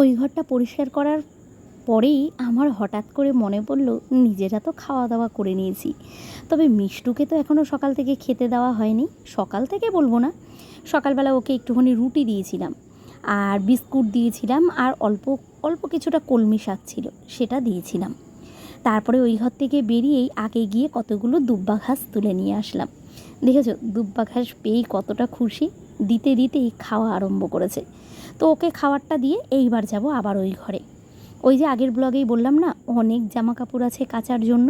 ওই ঘরটা পরিষ্কার করার পরেই আমার হঠাৎ করে মনে পড়ল, নিজেরা তো খাওয়া দাওয়া করে নিয়েছি। তবে মিষ্টুকে তো এখনও সকাল থেকে খেতে দেওয়া হয়নি। সকাল থেকে বলব না, সকালবেলা ওকে একটুখানি রুটি দিয়েছিলাম, আর বিস্কুট দিয়েছিলাম, আর অল্প অল্প কিছুটা কলমি শাক ছিল, সেটা দিয়েছিলাম। তারপরে ওই ঘর থেকে বেরিয়েই আগে গিয়ে কতগুলো দুব্বা ঘাস তুলে নিয়ে আসলাম। দেখেছ, দুব্বা ঘাস পেয়েই কতটা খুশি, দিতে দিতেই খাওয়া আরম্ভ করেছে। তো ওকে খাবারটা দিয়ে এইবার যাব আবার ওই ঘরে। ওই যে আগের ব্লগেই বললাম না, অনেক জামা কাপড় আছে কাচার জন্য।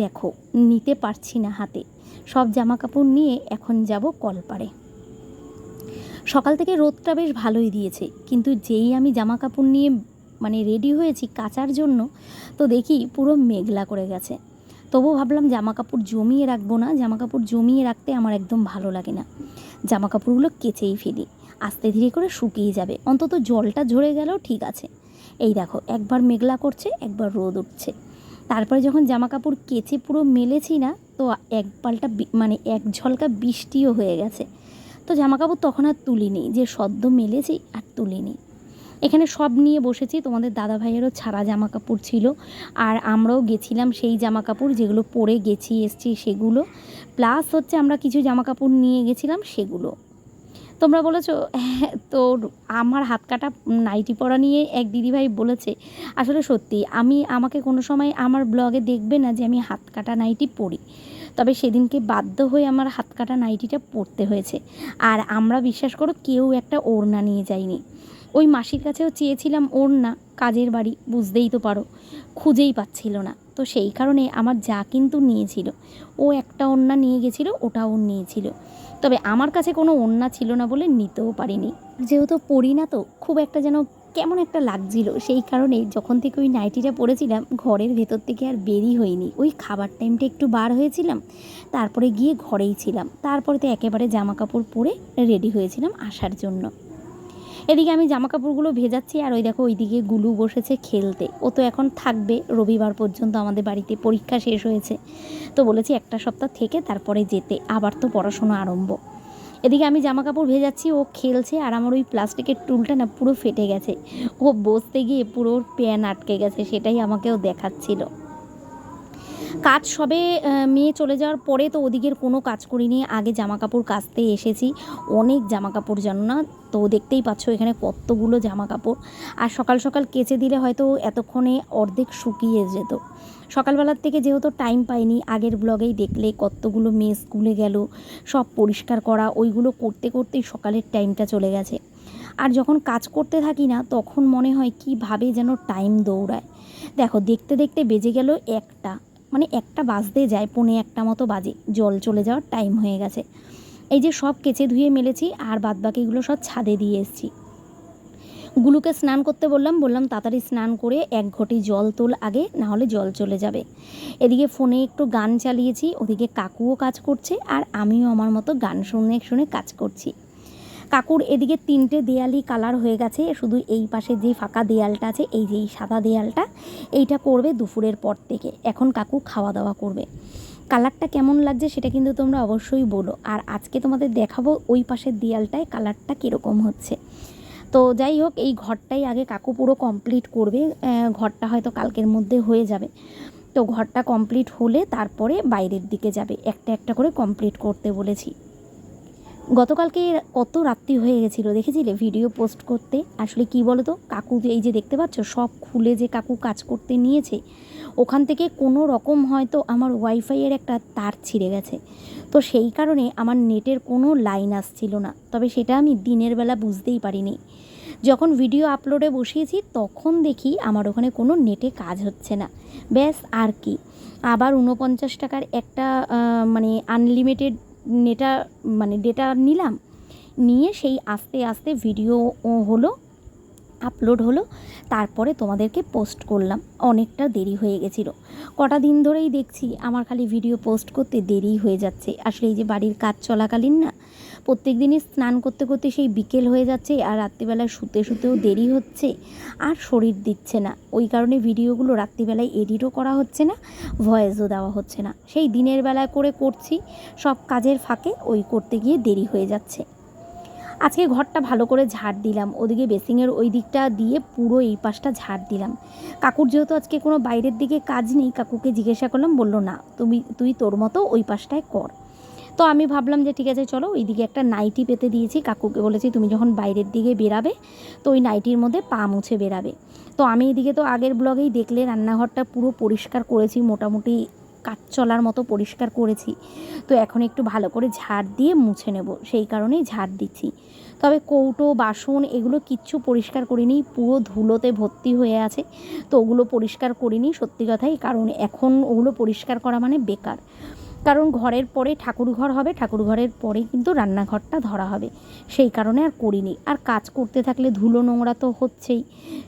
দেখো, নিতে পারছি না হাতে। সব জামা কাপড় নিয়ে এখন যাব কলপাড়ে সকাল থেকে রোদটা বেশ ভালোই দিয়েছে, কিন্তু যেই আমি জামা কাপড় নিয়ে মানে রেডি হয়েছি কাচার জন্য, তো দেখি পুরো মেঘলা করে গেছে। তবুও ভাবলাম জামা কাপড় জমিয়ে রাখব না। জামা কাপড় জমিয়ে রাখতে আমার একদম ভালো লাগে না। জামা কাপড়গুলো কেচেই ফেলি। আস্তে ধীরে করে শুকিয়ে যাবে। অন্তত জলটা ঝরে গেলেও ঠিক আছে। এই দেখো, একবার মেঘলা করছে, একবার রোদ উঠছে। তারপরে যখন জামা কাপড় কেচে পুরো মেলেছি না, তো এক পাল্টা মানে এক ঝলকা বৃষ্টিও হয়ে গেছে। তো জামা কাপড় তখন আর তুলিনি, যে সদ্য মেলেছি আর তুলিনি। এখানে সব নিয়ে বসেছি, তোমাদের দাদা ভাইয়েরও ছাড়া জামা কাপড় ছিল। আর আমরাও গেছিলাম সেই জামা কাপড় যেগুলো পরে গেছি, এসছি সেগুলো। প্লাস হচ্ছে আমরা কিছু জামা কাপড় নিয়ে গেছিলাম, সেগুলো। তোমরা বলেছ হ্যাঁ তো আমার হাত কাটা নাইটি পরা নিয়ে এক দিদিভাই বলেছে, আসলে সত্যি, আমি, আমাকে কোনো সময় আমার ব্লগে দেখবে না যে আমি হাত কাটা নাইটি পরি। তবে সেদিনকে বাধ্য হয়ে আমার হাত কাটা নাইটিটা পরতে হয়েছে। আর আমরা বিশ্বাস করো, কেউ একটা ওড়না নিয়ে যায়নি। ওই মাসির কাছেও চেয়েছিলাম ওড়না, কাজের বাড়ি, বুঝতেই তো পারো, খুঁজেই পাচ্ছিল না। তো সেই কারণে আমার যা কিন্তু নিয়েছিল, ও একটা ওড়না নিয়ে গেছিল, ওটাও নিয়েছিল। তবে আমার কাছে কোনো ওড়না ছিল না বলে নিতেও পারিনি। যেহেতু পড়ি না তো, খুব একটা যেন কেমন একটা লাগছিল। সেই কারণে যখন থেকে ওই নাইটিটা পরেছিলাম, ঘরের ভেতর থেকে আর বেরি হয়নি। ওই খাবার টাইমটা একটু বার হয়েছিলাম, তারপরে গিয়ে ঘরেই ছিলাম। তারপরে তো একেবারে জামা কাপড় পরে রেডি হয়েছিলাম আসার জন্য। এদিকে আমি জামা কাপড়গুলো ভেজাচ্ছি আর ওই দেখো ওইদিকে গুলু বসেছে খেলতে। ও তো এখন থাকবে, রবিবার পর্যন্ত আমাদের বাড়িতে পরীক্ষা শেষ হয়েছে। তো বলেছি একটা সপ্তাহ থেকে তারপরে যেতে, আবার তো পড়াশোনা আরম্ভ। এদিকে আমি জামা কাপড় ভেজাচ্ছি, ও খেলছে আর আমার ওই প্লাস্টিকের টুলটা না পুরো ফেটে গেছে। ও বসতে গিয়ে পুরো প্যান আটকে গেছে, সেটাই আমাকেও দেখাচ্ছিল। কাজ সবে মেয়ে চলে যাওয়ার পরে তো ওদিকের কোনো কাজ করিনি। আগে জামা কাপড় কাচতে এসেছি। অনেক জামা কাপড় জানো না? তো দেখতেই পাচ্ছ এখানে কতগুলো জামা কাপড় আর সকাল সকাল কেচে দিলে হয়তো এতক্ষণে অর্ধেক শুকিয়ে যেত। সকালবেলার থেকে যেহেতু টাইম পাইনি, আগের ব্লগেই দেখলে কতগুলো মেয়ে স্কুলে গেল, সব পরিষ্কার করা, ওইগুলো করতে করতেই সকালের টাইমটা চলে গেছে। আর যখন কাজ করতে থাকি না, তখন মনে হয় কীভাবে যেন টাইম দৌড়ায়। দেখো, দেখতে দেখতে বেজে গেল একটা। মানে একটা বাজতে যায়, পৌনে একটা মতো বাজে। জল চলে যাওয়ার টাইম হয়ে গেছে। এই যে সব কেচে ধুয়ে মেলেছি আর বাদবাকিগুলো সব ছাদে দিয়ে এসেছি। গুলুকে স্নান করতে বললাম বললাম তাড়াতাড়ি স্নান করে এক ঘটি জল তোল আগে, না হলে জল চলে যাবে। এদিকে ফোনে একটু গান চালিয়েছি, ওদিকে কাকুও কাজ করছে আর আমিও আমার মতো গান শুনে শুনে কাজ করছি। কাকুর এদিকে তিনটে দেয়ালই কালার হয়ে গেছে, শুধু এই পাশে যে ফাঁকা দেয়ালটা আছে, এই যে এই সাদা দেয়ালটা, এইটা করবে দুপুরের পর থেকে, এখন কাকু খাওয়া দাওয়া করবে। কালারটা কেমন লাগছে সেটা কিন্তু তোমরা অবশ্যই বলো, আর আজকে তোমাদের দেখাবো ওই পাশের দেয়ালটায় কালারটা কীরকম হচ্ছে। তো যাই হোক, এই ঘরটাই আগে কাকু পুরো কমপ্লিট করবে ঘরটা হয়তো কালকের মধ্যে হয়ে যাবে। তো ঘরটা কমপ্লিট হলে তারপরে বাইরের দিকে যাবে, একটা একটা করে কমপ্লিট করতে বলেছি। গতকালকে কত রাত্রি হয়ে গেছিল দেখেছিলে ভিডিও পোস্ট করতে? আসলে কি বলো তো কাকু এই যে দেখতে পাচ্ছ, সব খুলে যে কাকু কাজ করতে নিয়েছে, ওখান থেকে কোনো রকম হয়তো আমার ওয়াইফাইয়ের একটা তার ছিঁড়ে গেছে। তো সেই কারণে আমার নেটের কোনো লাইন আসছিল না। তবে সেটা আমি দিনের বেলা বুঝতেই পারিনি। যখন ভিডিও আপলোডে বসিয়েছি, তখন দেখি আমার ওখানে কোনো নেটে কাজ হচ্ছে না। ব্যাস, আর কি। আবার উনপঞ্চাশ টাকার একটা মানে আনলিমিটেড নেটা মানে ডেটা নিলাম। নিয়ে সেই আস্তে আস্তে ভিডিও হলো আপলোড হলো, তারপরে তোমাদেরকে পোস্ট করলাম। অনেকটা দেরি হয়ে গেছিল। কটা দিন ধরেই দেখছি, আমার খালি ভিডিও পোস্ট করতে দেরি হয়ে যাচ্ছে। আসলে এই যে বাড়ির কাজ চলাকালীন না, প্রত্যেক দিনই স্নান করতে করতে সেই বিকেল হয়ে যাচ্ছে আর রাত্রিবেলায় শুতে শুতেও দেরি হচ্ছে আর শরীর দিচ্ছে না। ওই কারণে ভিডিওগুলো রাত্রিবেলায় এডিটও করা হচ্ছে না, ভয়েসও দেওয়া হচ্ছে না। সেই দিনের বেলায় করে করছি, সব কাজের ফাঁকে ওই করতে গিয়ে দেরি হয়ে যাচ্ছে। আজকে ঘরটা ভালো করে ঝাড় দিলাম। ওদিকে বেসিংয়ের ওই দিকটা দিয়ে পুরো এই পাশটা ঝাড় দিলাম। কাকুর যেহেতু আজকে কোনো বাইরের দিকে কাজ নেই, কাকুকে জিজ্ঞাসা করলাম, বলল, না, তুমি, তুই তোর মতো ওই পাশটায় কর। তো আমি ভাবলাম যে, ঠিক আছে, চলো, ওইদিকে একটা নাইটি পেতে দিয়েছি। কাকুকে বলেছি, তুমি যখন বাইরের দিকে বেরাবে, তো ওই নাইটির মধ্যে পা মুছে বেরাবে। তো আমি এদিকে তো আগের ব্লগেই দেখলে, রান্নাঘরটা পুরো পরিষ্কার করেছি, মোটামুটি কাজ চলার মতো পরিষ্কার করেছি। তো এখন একটু ভালো করে ঝাড় দিয়ে মুছে নেব, সেই কারণেই ঝাড় দিচ্ছি। তবে কৌটো, বাসন এগুলো কিচ্ছু পরিষ্কার করিনি, পুরো ধুলোতে ভর্তি হয়ে আছে। তো ওগুলো পরিষ্কার করিনি সত্যি কথাই, কারণ এখন ওগুলো পরিষ্কার করা মানে বেকার। কারণ ঘরের পরে ঠাকুর ঘর হবে ঠাকুর ঘরের পরে কিন্তু রান্নাঘরটা ধরা হবে। সেই কারণে আর করিনি। আর কাজ করতে থাকলে ধুলো নোংরা তো হচ্ছেই।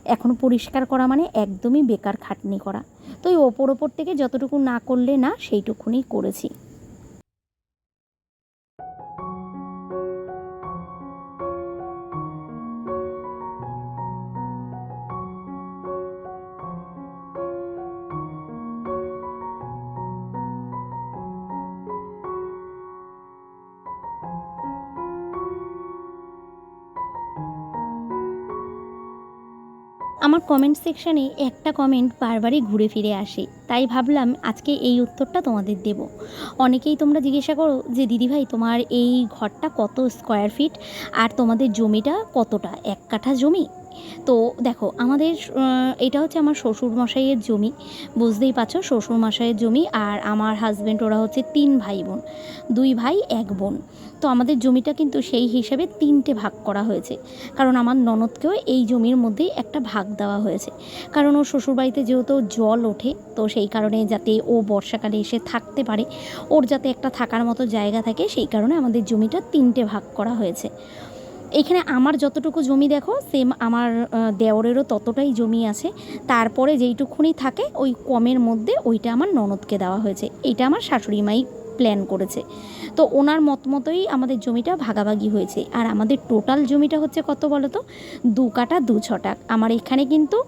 এখন পরিষ্কার করা মানে একদমই বেকার খাটনি করা। তো ওই ওপর ওপর থেকে যতটুকু না করলে না, সেইটুকুনি করেছি। কমেন্ট সেকশানে একটা কমেন্ট বারবারই ঘুরে ফিরে আসে। তাই ভাবলাম আজকে এই উত্তরটা তোমাদের দেব। অনেকেই তোমরা জিজ্ঞাসা করো যে, দিদিভাই, তোমার এই ঘরটা কত স্কোয়ার ফিট আর তোমাদের জমিটা কতটা? এক কাঠা জমি? তো দেখো, আমাদের এটা হচ্ছে আমার শ্বশুর মশাইয়ের জমি, বুঝতেই পারছ? শ্বশুর মশাইয়ের জমি আর আমার হাজব্যান্ড ওরা হচ্ছে তিন ভাই বোন দুই ভাই, এক বোন। তো আমাদের জমিটা কিন্তু সেই হিসাবে তিনটে ভাগ করা হয়েছে। কারণ আমার ননদকেও এই জমির মধ্যেই একটা ভাগ দেওয়া হয়েছে। কারণ ও শ্বশুরবাড়িতে যেহেতু জল ওঠে, তো সেই কারণে যাতে ও বর্ষাকালে এসে থাকতে পারে, ওর যাতে একটা থাকার মতো জায়গা থাকে, সেই কারণে আমাদের জমিটা তিনটে ভাগ করা হয়েছে। এখানে আমার যতটুকু জমি দেখো সেম আমার দেওরেরও ততটাই জমি আছে। তারপরে যেইটুকুনি থাকে, ওই কমের মধ্যে ওইটা আমার ননদকে দেওয়া হয়েছে। এটা আমার শাশুড়ি মাই প্ল্যান করেছে। তো ওনার মত মতোই আমাদের জমিটা ভাগাভাগি হয়েছে। আর আমাদের টোটাল জমিটা হচ্ছে কত বলো তো দু কাটা দু ছটাক। আমার এখানে কিন্তু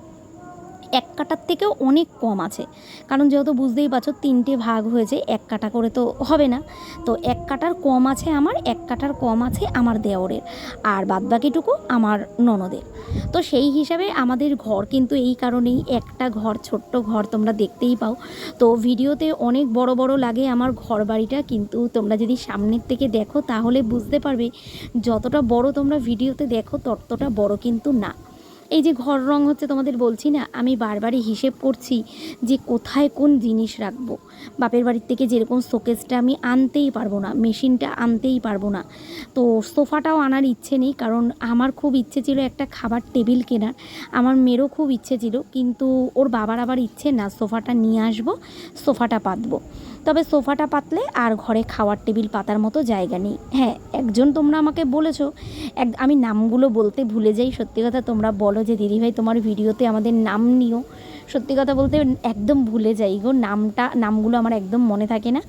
এক কাটার থেকেও অনেক কম আছে। কারণ যেহেতু বুঝতেই পারছ তিনটে ভাগ হয়েছে, এক কাটা করে তো হবে না। তো এক কাটার কম আছে আমার, এক কাটার কম আছে আমার দেওরের। আর বাদবাকিটুকু আমার ননদের। তো সেই হিসাবে আমাদের ঘর কিন্তু এই কারণেই একটা ঘর, ছোট্ট ঘর তোমরা দেখতেই পাও। তো ভিডিওতে অনেক বড় বড় লাগে আমার ঘর বাড়িটা কিন্তু তোমরা যদি সামনের থেকে দেখো তাহলে বুঝতে পারবে যতটা বড় তোমরা ভিডিওতে দেখো ততটা বড় কিন্তু না। এই যে ঘর রং হচ্ছে তোমাদের বলছি না, আমি বারবারই হিসেব করছি যে কোথায় কোন জিনিস রাখব। বাপের বাড়ির থেকে যেরকম শোকেসটা আমি আনতেই পারব না, মেশিনটা আনতেই পারব না। তো সোফাটাও আনার ইচ্ছে নেই, কারণ আমার খুব ইচ্ছে ছিল একটা খাবার টেবিল কেনার। আমার মেয়েরও খুব ইচ্ছে ছিল, কিন্তু ওর বাবার আবার ইচ্ছে না, সোফাটা নিয়ে আসব, সোফাটা পাতবো। তবে সোফাটা পাতলে আর ঘরে খাওয়ার টেবিল পাতার মতো জায়গা নেই। হ্যাঁ একজন তোমরা আমাকে বলেছ। এক, আমি নামগুলো বলতে ভুলে যাই। সত্যি কথা তোমরা বলো যে দিদিভাই তোমার ভিডিওতে আমাদের নাম নিও। সত্যি কথা বলতে একদম ভুলে যাই গো। নামটা, নামগুলো আমার একদম মনে থাকে না।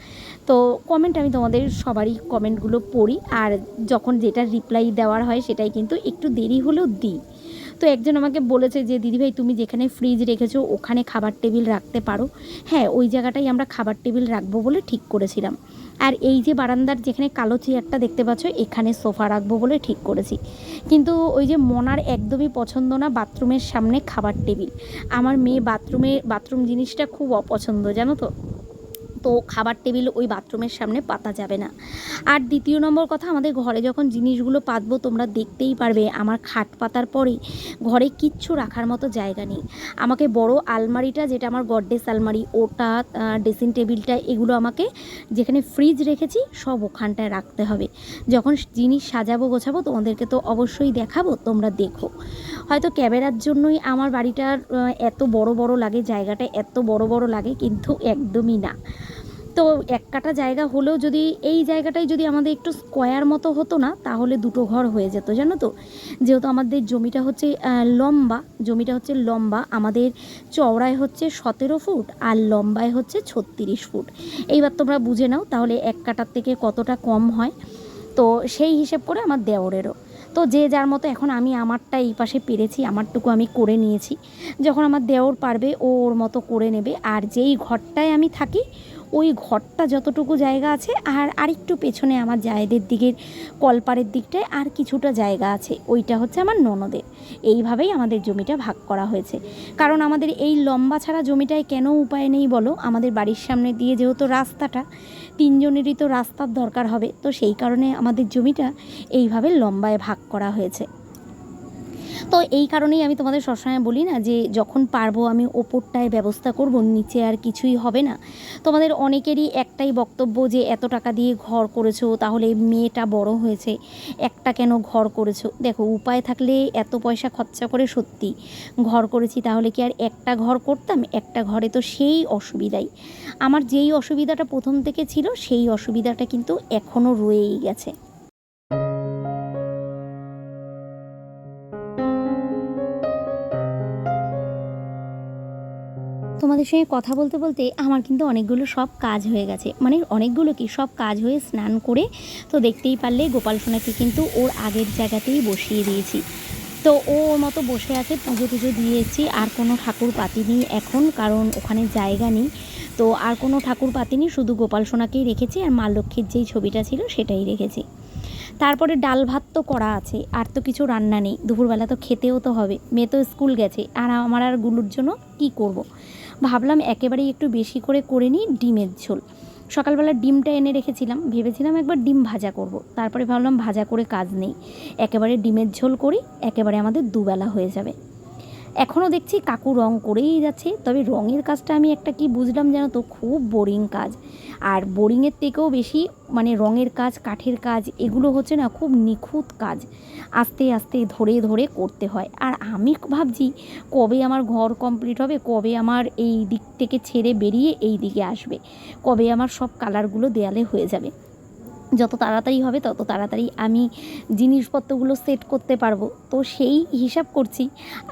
তো কমেন্ট আমি তোমাদের সবারই কমেন্টগুলো পড়ি। আর যখন যেটা রিপ্লাই দেওয়ার হয়, সেটাই কিন্তু একটু দেরি হলেও দিই। তো একজন আমাকে বলেছে যে দিদিভাই তুমি যেখানে ফ্রিজ রেখেছো, ওখানে খাবার টেবিল রাখতে পারো। হ্যাঁ ওই জায়গাটাই আমরা খাবার টেবিল রাখব বলে ঠিক করেছিলাম। আর এই যে বারান্দার যেখানে কালো চেয়ারটা দেখতে পাচ্ছ, এখানে সোফা রাখব বলে ঠিক করেছি। কিন্তু ওই যে মনার একদমই পছন্দ না বাথরুমের সামনে খাবার টেবিল আমার মেয়ে বাথরুমে, বাথরুম জিনিসটা খুব অপছন্দ, জানো তো? তো খাবার টেবিল ওই বাথরুমের সামনে পাতা যাবে না। আর দ্বিতীয় নম্বর কথা, আমাদের ঘরে যখন জিনিসগুলো পাতবো, তোমরা দেখতেই পারবে আমার খাট পাতার পরে ঘরে কিচ্ছু রাখার মতো জায়গা নেই। আমাকে বড় আলমারিটা, যেটা আমার গডডেস আলমারি, ওটা ড্রেসিং টেবিলটা, এগুলো আমাকে যেখানে ফ্রিজ রেখেছি, সব ওখানটায় রাখতে হবে। যখন জিনিস সাজাবো, গোছাবো, তোমাদেরকে তো অবশ্যই দেখাবো, তোমরা দেখো। হয়তো ক্যামেরার জন্যই আমার বাড়িটার এত বড় বড় লাগে, জায়গাটা এত বড় বড় লাগে, কিন্তু একদমই না। তো এক কাটা জায়গা হলেও যদি এই জায়গাটাই যদি আমাদের একটু স্কোয়ার মতো হতো না, তাহলে দুটো ঘর হয়ে যেত, জানো তো? যেহেতু আমাদের জমিটা হচ্ছে লম্বা, জমিটা হচ্ছে লম্বা, আমাদের চওড়ায় হচ্ছে সতেরো ফুট আর লম্বায় হচ্ছে ছত্রিশ ফুট। এইবার তোমরা বুঝে নাও তাহলে এক কাটার থেকে কতটা কম হয়। তো সেই হিসেব করে আমার দেওরেরও। তো যে যার মতো এখন আমি আমারটা এই পাশে পেরেছি, আমারটুকু আমি করে নিয়েছি। যখন আমার দেওর পারবে, ও ওর মতো করে নেবে। আর যেই ঘরটায় আমি থাকি ওই ঘরটা যতটুকু জায়গা আছে আর আরেকটু পেছনে আমার জায়েদের দিকের কলপাড়ের দিকটায় আর কিছুটা জায়গা আছে, ওইটা হচ্ছে আমার ননদের। এইভাবেই আমাদের জমিটা ভাগ করা হয়েছে। কারণ আমাদের এই লম্বা ছাড়া জমিটায় কেন উপায় নেই বলো? আমাদের বাড়ির সামনে দিয়ে যেহেতু রাস্তাটা, তিনজনেরই তো রাস্তার দরকার হবে, তো সেই কারণে আমাদের জমিটা এইভাবে লম্বায় ভাগ করা হয়েছে। তো এই কারণেই আমি তোমাদের সবসময় বলি না যে যখন পারব আমি ওপরটায় ব্যবস্থা করব, নিচে আর কিছুই হবে না। তোমাদের অনেকেরই একটাই বক্তব্য যে এত টাকা দিয়ে ঘর করেছ, তাহলে মেয়েটা বড় হয়েছে, একটা কেন ঘর করেছ? দেখো, উপায় থাকলে এত পয়সা খরচা করে সত্যি। ঘর করেছি তাহলে কি আর একটা ঘর করতাম? একটা ঘরে তো সেই অসুবিধাই। আমার যেই অসুবিধাটা প্রথম থেকে ছিল, সেই অসুবিধাটা কিন্তু এখনও রয়েই গেছে। তোমাদের সঙ্গে কথা বলতে বলতে আমার কিন্তু অনেকগুলো সব কাজ হয়ে গেছে। মানে অনেকগুলো কি সব কাজ হয়ে স্নান করে তো দেখতেই পারলে গোপাল সোনাকে কিন্তু ওর আগের জায়গাতেই বসিয়ে দিয়েছি। তো ও ওর মতো বসে আছে, পুজো টুজো দিয়েছি, আর কোনো ঠাকুর নেই এখন, কারণ ওখানে জায়গা নেই। তো আর কোনো ঠাকুর নেই, শুধু গোপাল সোনাকেই রেখেছি, আর মা লক্ষ্মীর যেই ছবিটা ছিল সেটাই রেখেছি। তারপরে ডাল ভাত তো করা আছে, আর তো কিছু রান্না নেই। দুপুরবেলা তো খেতেও তো হবে, মেয়ে তো স্কুল গেছে, আর আমার আর গুলুর জন্য কি করব। ভাবলাম একেবারেই একটু বেশি করে করে নিই ডিমের ঝোল। সকালবেলা ডিমটা এনে রেখেছিলাম, ভেবেছিলাম একবার ডিম ভাজা করব। তারপরে ভাবলাম ভাজা করে কাজ নেই। একেবারে ডিমের ঝোল করি, একেবারে আমাদের দুবেলা হয়ে যাবে। এখনও দেখছি কাকু রং করেই যাচ্ছে, তবে রঙের কাজটা আমি একটা কি বুঝলাম জানো তো, খুব বোরিং কাজ। আর বোরিংয়ের থেকেও বেশি মানে রঙের কাজ, কাঠের কাজ, এগুলো হচ্ছে না খুব নিখুঁত কাজ আস্তে আস্তে ধরে ধরে করতে হয়। আর আমি ভাবছি কবে আমার ঘর কমপ্লিট হবে, কবে আমার এই দিক থেকে ছেড়ে বেরিয়ে এই দিকে আসবে, কবে আমার সব কালারগুলো দেয়ালে হয়ে যাবে। যত তাড়াতাড়ি হবে তত তাড়াতাড়ি আমি জিনিসপত্রগুলো সেট করতে পারব। তো সেই হিসাব করছি,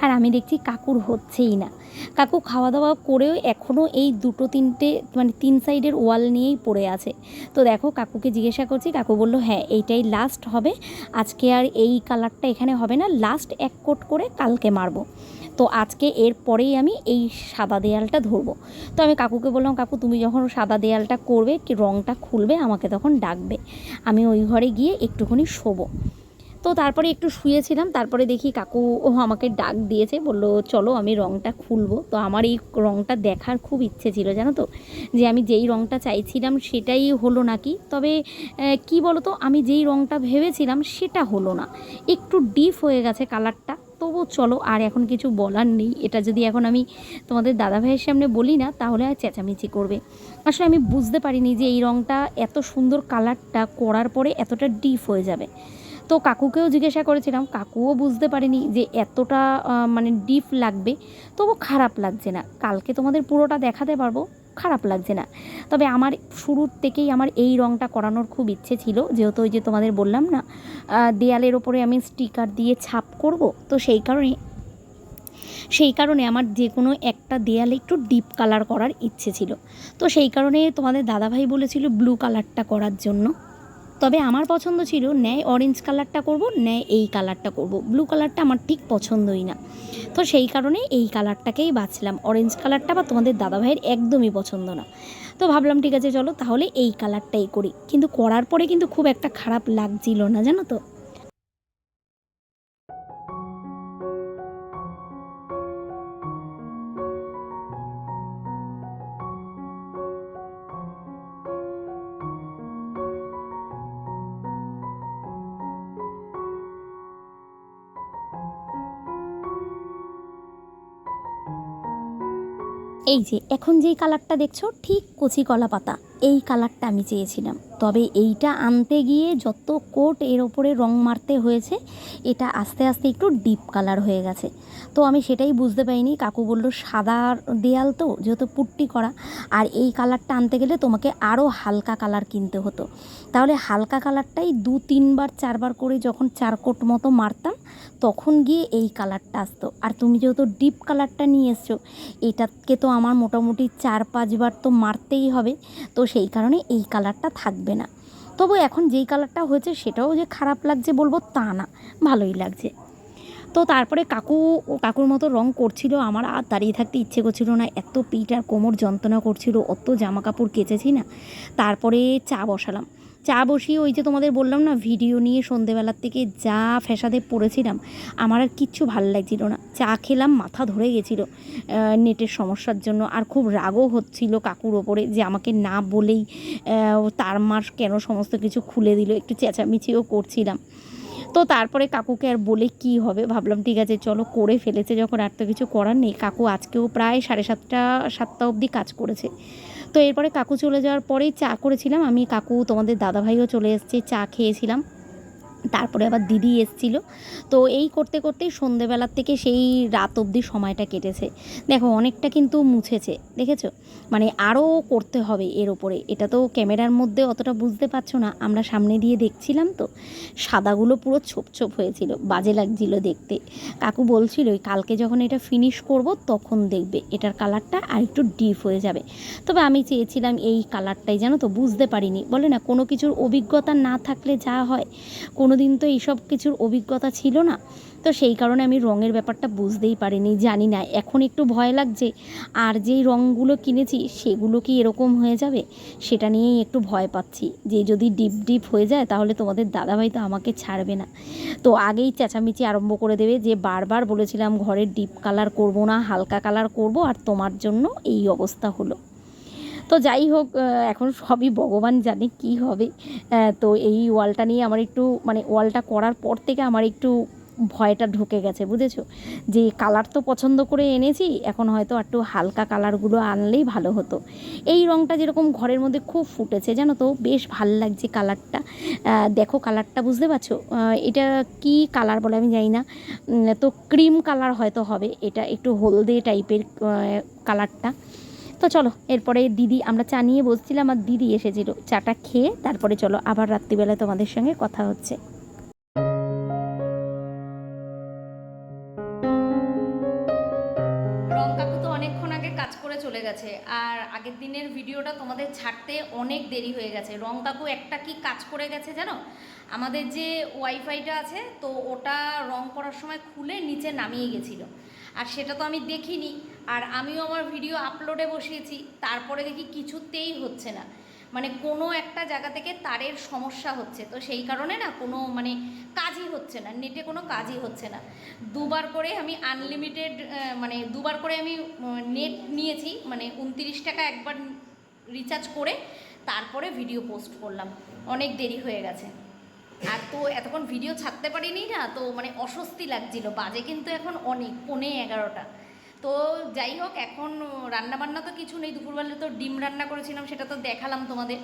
আর আমি দেখছি কাকুর হচ্ছেই না। কাকু খাওয়া দাওয়া করেও এখনও এই দুটো তিনটে মানে তিন সাইডের ওয়াল নিয়েই পড়ে আছে। তো দেখো, কাকুকে জিজ্ঞাসা করছি, কাকু বলল হ্যাঁ এইটাই লাস্ট হবে। আজকে আর এই কালারটা এখানে হবে না লাস্ট এক কোট করে কালকে মারবো। তো আজকে এর পরেই আমি এই সাদা দেয়ালটা ধরবো। তো আমি কাকুকে বললাম, কাকু, তুমি যখন সাদা দেয়ালটা করবে, কি রঙটা খুলবে, আমাকে তখন ডাকবে। আমি ওই ঘরে গিয়ে একটুখানি শোবো। তো তারপরে একটু শুয়েছিলাম, তারপরে দেখি কাকু ও আমাকে ডাক দিয়েছে, বলল, চলো, আমি রঙটা খুলবো। তো আমার এই রঙটা দেখার খুব ইচ্ছে ছিল, জানো তো? যে আমি যেই রঙটা চাইছিলাম, সেটাই হলো নাকি? তবে কি বলো তো আমি যেই রঙটা ভেবেছিলাম, সেটা হলো না। একটু ডিপ হয়ে গেছে কালারটা। তবু চলো, আর এখন কিছু বলার নেই। এটা যদি এখন আমি তোমাদের দাদা ভাইয়ের সামনে বলি না, তাহলে আর চেঁচামেচি করবে। আসলে আমি বুঝতে পারিনি যে এই রঙটা এত সুন্দর কালারটা করার পরে এতটা ডিপ হয়ে যাবে। তো কাকুকেও জিজ্ঞাসা করেছিলাম, কাকুও বুঝতে পারেনি যে এতটা মানে ডিপ লাগবে তবু খারাপ লাগছে না। কালকে তোমাদের পুরোটা দেখাতে পারব। খারাপ লাগছে না। তবে আমার শুরুর থেকেই আমার এই রঙটা করানোর খুব ইচ্ছে ছিল, যেহেতু ওই যে তোমাদের বললাম না দেয়ালের ওপরে আমি স্টিকার দিয়ে ছাপ করব, তো সেই কারণে সেই কারণে আমার যে কোনো একটা দেয়ালে একটু ডিপ কালার করার ইচ্ছে ছিল। তো সেই কারণে তোমাদের দাদাভাই বলেছিল ব্লু কালারটা করার জন্য। তবে আমার পছন্দ ছিল ন্যায় অরেঞ্জ কালারটা করব ন্যায় এই কালারটা করব। ব্লু কালারটা আমার ঠিক পছন্দই না। তো সেই কারণে এই কালারটাকেই বাছলাম অরেঞ্জ কালারটা বা তোমাদের দাদাভাইয়ের একদমই পছন্দ না। তো ভাবলাম, ঠিক আছে, চলো তাহলে এই কালারটাই করি। কিন্তু করার পরে কিন্তু খুব একটা খারাপ লাগছিল না, জানো তো? এই যে এখন যেই কালারটা দেখছ ঠিক কচি কলা পাতা এই কালারটা আমি চেয়েছিলাম। তবে এইটা আনতে গিয়ে যত কোট এর ওপরে রং মারতে হয়েছে, এটা আস্তে আস্তে একটু ডিপ কালার হয়ে গেছে। তো আমি সেটাই বুঝতে পারিনি। কাকু বলল, সাদা দেয়াল তো, যেহেতু পুট্টি করা। আর এই কালারটা আনতে গেলে তোমাকে আরও হালকা কালার কিনতে হতো। তাহলে হালকা কালারটাই দু, তিনবার, চারবার করে যখন চার কোট মতো মারতাম, তখন গিয়ে এই কালারটা আসতো। আর তুমি যেহেতু ডিপ কালারটা নিয়ে এসছো, এটাকে তো আমার মোটামুটি চার, পাঁচবার তো মারতেই হবে। তো সেই কারণে এই কালারটা থাকবে না। তবু এখন যেই কালারটা হয়েছে সেটাও যে খারাপ লাগছে বলব তা না, ভালোই লাগছে। তো তারপরে কাকু, কাকুর মতো রং করছিল আমার, আর দাঁড়িয়ে থাকতে ইচ্ছে করছিল না, এত পিঠ আর কোমর যন্ত্রণা করছিল, অত জামা কাপড় কেচেছি না। তারপরে চা বসালাম। চা বসিয়ে ওই যে তোমাদের বললাম না ভিডিও নিয়ে সন্ধেবেলার থেকে যা ফ্যাসাদে পড়েছিলাম, আমার আর কিচ্ছু ভালো লাগছিল না। চা খেলাম, মাথা ধরে গেছিল নেটের সমস্যার জন্য। আর খুব রাগও হচ্ছিল কাকুর ওপরে যে আমাকে না বলেই তার মার কেন সমস্ত কিছু খুলে দিল, একটু চেঁচামেচিও করছিলাম। তো তারপরে কাকুকে আর বলে কি হবে, ভাবলাম ঠিক আছে, চলো করে ফেলেছে যখন আর তো কিছু করার নেই। কাকু আজকেও প্রায় সাড়ে সাতটা সাতটা অবধি কাজ করেছে। তো এরপরে কাকু চলে যাওয়ার পরেই চা করেছিলাম। আমি কাকু তোমাদের দাদাভাইও চলে এসছে, চা খেয়েছিলাম। তারপরে আবার দিদি এসছিল। তো এই করতে করতেই সন্ধেবেলার থেকে সেই রাত অবধি সময়টা কেটেছে। দেখো, অনেকটা কিন্তু মুছেছে, দেখেছ? মানে আরও করতে হবে এর ওপরে এটা তো ক্যামেরার মধ্যে অতটা বুঝতে পারছ না। আমরা সামনে দিয়ে দেখছিলাম তো, সাদাগুলো পুরো ছোপ ছোপ হয়েছিল, বাজে লাগছিল দেখতে। কাকু বলছিল, "ওই কালকে যখন এটা ফিনিশ করব, তখন দেখবে। এটার কালারটা আর একটু ডিপ হয়ে যাবে। তবে আমি চেয়েছিলাম এই কালারটাই জানো তো বুঝতে পারিনি। বলে না, কোনো কিছুর অভিজ্ঞতা না থাকলে যা হয়, কোনো দিন তো এইসব কিছুর অভিজ্ঞতা ছিল না। তো সেই কারণে আমি রঙের ব্যাপারটা বুঝতেই পারিনি, জানি না। এখন একটু ভয় লাগছে, আর যেই রঙগুলো কিনেছি, সেগুলো কি এরকম হয়ে যাবে? সেটা নিয়েই একটু ভয় পাচ্ছি। যে যদি ডিপ ডিপ হয়ে যায়, তাহলে তোমাদের দাদাভাই তো আমাকে ছাড়বে না। তো আগেই চেঁচামেচি আরম্ভ করে দেবে যে, বারবার বলেছিলাম ঘরের ডিপ কালার করব না, হালকা কালার করব, আর তোমার জন্য এই অবস্থা হলো। তো যাই হোক এখন সবই ভগবান জানে কি হবে। তো এই ওয়ালটা নিয়ে আমার একটু মানে ওয়ালটা করার পর থেকে আমার একটু ভয়টা ঢুকে গেছে, বুঝেছ? যে কালার তো পছন্দ করে এনেছি, এখন হয়তো একটু হালকা কালারগুলো আনলেই ভালো হতো। এই রঙটা যেরকম ঘরের মধ্যে খুব ফুটেছে, জানো তো, বেশ ভালো লাগছে কালারটা। দেখো কালারটা, বুঝতে পারছ? এটা কি কালার বলে আমি জানি না। তো ক্রিম কালার হয়তো হবে, এটা একটু হলদে টাইপের কালারটা। তো চলো, এরপরে দিদি, আমরা চা নিয়ে বসছিলাম আর দিদি এসেছিল। চাটা খেয়ে তারপরে চলো, আবার রাত্রিবেলায় তোমাদের সঙ্গে কথা হচ্ছে। চলে গেছে, আর আগের দিনের ভিডিওটা তোমাদের ছাড়তে অনেক দেরি হয়ে গেছে। রং কাকু একটা কি কাজ করে গেছে জানো? আমাদের যে ওয়াইফাইটা আছে, তো ওটা রং করার সময় খুলে নিচে নামিয়ে গেছিল। আর সেটা তো আমি দেখিনি। আর আমিও আমার ভিডিও আপলোডে বসিয়েছি, তারপরে দেখি কিছুতেই হচ্ছে না। মানে কোনো একটা জায়গা থেকে তারের সমস্যা হচ্ছে, তো সেই কারণে না কোনো মানে কাজই হচ্ছে না, নেটে কোনো কাজই হচ্ছে না। দুবার করে আমি আনলিমিটেড মানে দুবার করে আমি নেট নিয়েছি মানে উনতিরিশ টাকা একবার রিচার্জ করে তারপরে ভিডিও পোস্ট করলাম। অনেক দেরি হয়ে গেছে। আর তো এতক্ষণ ভিডিও ছাড়তে পারিনি না, তো মানে অস্বস্তি লাগছিল। বাজে কিন্তু এখন অনেক, পৌনে এগারোটা। তো যাই হোক, এখন রান্না বান্না তো কিছু নেই, দুপুরবেলা তো ডিম রান্না করেছিলাম, সেটা তো দেখালাম তোমাদের।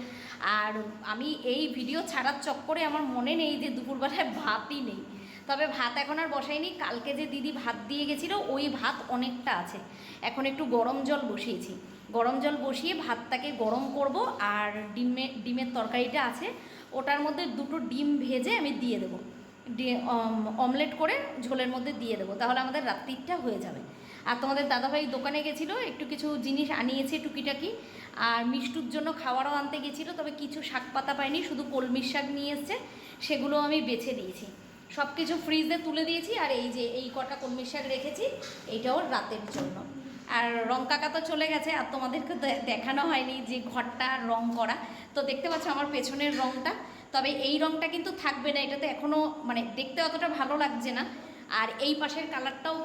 আর আমি এই ভিডিও ছাড়ার চক্করে আমার মনে নেই যে দুপুরবেলায় ভাতই নেই। তবে ভাত এখন আর বসাইনি, কালকে যে দিদি ভাত দিয়ে গেছিল, ওই ভাত অনেকটা আছে। এখন একটু গরম জল বসিয়েছি। গরম জল বসিয়ে ভাতটাকে গরম করব, আর ডিমে, ডিমের তরকারিটা আছে। ওটার মধ্যে দুটো ডিম ভেজে আমি দিয়ে দেবো। অমলেট করে ঝোলের মধ্যে দিয়ে দেবো, তাহলে আমাদের রাত্রিটা হয়ে যাবে। আর তোমাদের দাদাভাই দোকানে গেছিল, একটু কিছু জিনিস আনিয়েছে টুকিটাকি, আর মিষ্টুর জন্য খাওয়ারও আনতে গেছিল, তবে কিছু শাক পাতা পাইনি, শুধু কলমির শাক নিয়ে এসছে, সেগুলো আমি বেছে দিয়েছি সব কিছু ফ্রিজে তুলে দিয়েছি, আর এই যে এই কটা কলমির শাক রেখেছি, এইটাও রাতের জন্য। আর রং কাকা তো চলে গেছে আর তোমাদেরকে দেখানো হয়নি যে ঘরটা রং করা। তো দেখতে পাচ্ছ আমার পেছনের রংটা। তবে এই রংটা কিন্তু থাকবে না এটা তো এখনও মানে দেখতে অতটা ভালো লাগছে না। আর এই পাশের কালারটাও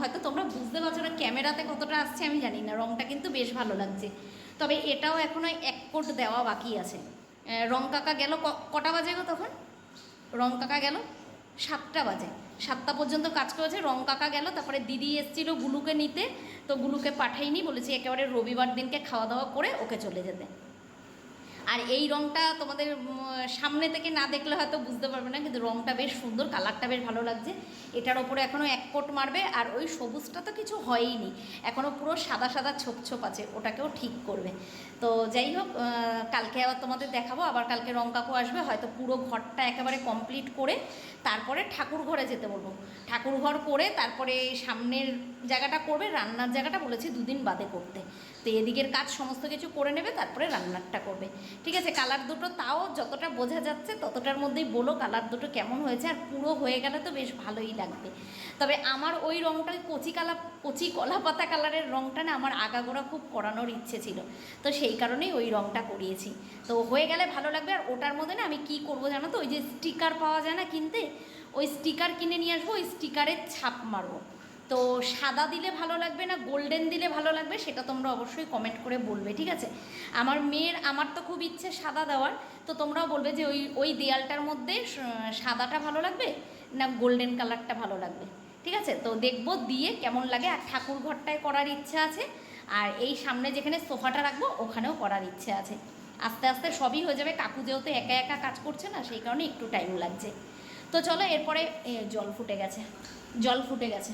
হয়তো তোমরা বুঝতে পারছ না ক্যামেরাতে কতটা আসছে, আমি জানি না। রংটা কিন্তু বেশ ভালো লাগছে। তবে এটাও এখনও এক কোট দেওয়া বাকি আছে। রং কাকা গেল কটা বাজে গো তখন? রং কাকা গেল সাতটা বাজে। সাতটা পর্যন্ত কাজ করেছে, রং কাকা গেল, তারপরে দিদি এসেছিল গুলুকে নিতে, তো গুলুকে পাঠাইনি, বলেছি একেবারে রবিবার দিনকে খাওয়া দাওয়া করে ওকে চলে যেতে। আর এই রংটা তোমাদের সামনে থেকে না দেখলে হয়তো বুঝতে পারবে না, কিন্তু রংটা বেশ সুন্দর, কালারটা বেশ ভালো লাগছে। এটার ওপরে এখনও এক কোট মারবে, আর ওই সবুজটা তো কিছু হয়ইনি। এখনও পুরো সাদা সাদা ছোপ ছোপ আছে, ওটাকেও ঠিক করবে। তো যাই হোক কালকে আবার তোমাদের দেখাবো, আবার কালকে রং কাকু আসবে, হয়তো পুরো ঘরটা একেবারে কমপ্লিট করে তারপরে ঠাকুর ঘরে যেতে বলব। ঠাকুর ঘর করে তারপরে সামনের জায়গাটা করবে, রান্নার জায়গাটা বলেছি দুদিন বাদে করতে। তো এদিকের কাজ সমস্ত কিছু করে নেবে, তারপরে রান্নারটা করবে। ঠিক আছে, কালার দুটো তাও যতটা বোঝা যাচ্ছে ততটার মধ্যেই বলো কালার দুটো কেমন হয়েছে, আর পুরো হয়ে গেলে তো বেশ ভালোই লাগবে। তবে আমার ওই রঙটা কচি কালা কচি কলা পাতা কালারের রঙটা না আমার আগাগোড়া খুব করানোর ইচ্ছে ছিল। তো সেই কারণেই ওই রঙটা করিয়েছি। তো হয়ে গেলে ভালো লাগবে, আর ওটার মধ্যে না আমি কি করব জানো তো, ওই যে স্টিকার পাওয়া যায় না কিনতে, ওই স্টিকার কিনে নিয়ে আসব, ওই স্টিকারের ছাপ মারবো। তো সাদা দিলে ভালো লাগবে না, গোল্ডেন দিলে ভালো লাগবে সেটা তোমরা অবশ্যই কমেন্ট করে বলবে, ঠিক আছে? আমার মেয়ের, আমার তো খুব ইচ্ছে সাদা দেওয়ার, তো তোমরাও বলবে যে ওই ওই দেয়ালটার মধ্যে সাদাটা ভালো লাগবে না গোল্ডেন কালারটা ভালো লাগবে, ঠিক আছে? তো দেখব দিয়ে কেমন লাগে, আর ঠাকুর ঘরটায় করার ইচ্ছা আছে, আর এই সামনে যেখানে সোফাটা রাখব, ওখানেও করার ইচ্ছে আছে। আস্তে আস্তে সবই হয়ে যাবে, কাকু যেহেতু একা একা কাজ করছে না, সেই কারণে একটু টাইম লাগছে। তো চলো, এরপরে জল ফুটে গেছে, জল ফুটে গেছে।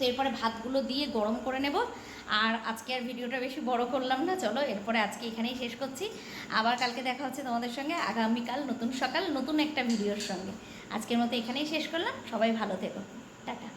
তো এরপরে ভাতগুলো দিয়ে গরম করে নেব। আর আজকে আর ভিডিওটা বেশি বড় করলাম না, চলো এরপরে আজকে এখানেই শেষ করছি। আবার কালকে দেখা হচ্ছে তোমাদের সঙ্গে আগামীকাল নতুন সকাল, নতুন একটা ভিডিওর সঙ্গে। আজকের মতো এখানেই শেষ করলাম, সবাই ভালো থেকো। টাটা।